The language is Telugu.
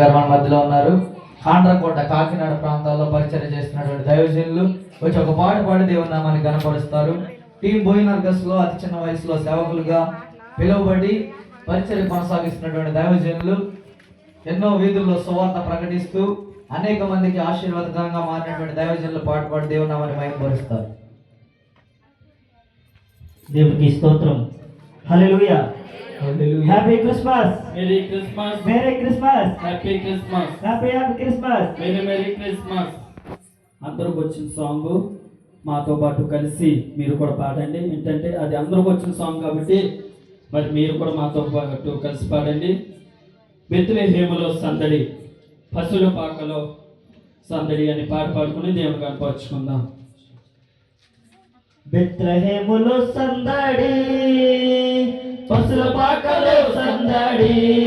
గారు మన మధ్యలో ఉన్నారు. కాండ్రకోట కాకినాడ ప్రాంతాల్లో పరిచయం చేస్తున్నటువంటి దైవజనులు వచ్చి ఒక పాట పాడి దేవుని నామాన్ని కనపరుస్తారు టీం బోయినర్గస్లో అతి చిన్న వయసులో సేవకులుగా పిలువబడి పరిచయం కొనసాగిస్తున్నటువంటి దైవజనులు ఎన్నో వీధుల్లో సువార్త ప్రకటిస్తూ అనేక మందికి ఆశీర్వాదకరంగా మారినటువంటి దైవజనులు పాటు పాడి దేవుని నామాన్ని మైపరుస్తారు దేవునికి స్తోత్రం. Hallelujah happy Christmas merry Christmas merry Christmas happy Christmas happy happy Christmas merry merry Christmas అందరికి వచ్చిన సాంగ్ మాతో పాటు కలిసి మీరు కూడా పాడండి. ఏంటంటే అది అందరికి వచ్చిన సాంగ్ కాబట్టి మరి మీరు కూడా మాతో పాటు కలిసి పాడండి. బెత్తులేహేములో సందడి పశువుల పాకలో సందడి అని పాట పాడుకుని దేవుని కనపరుచుకుందాం బెత్లహేములో సందడి పసుల పాకలు సందడి.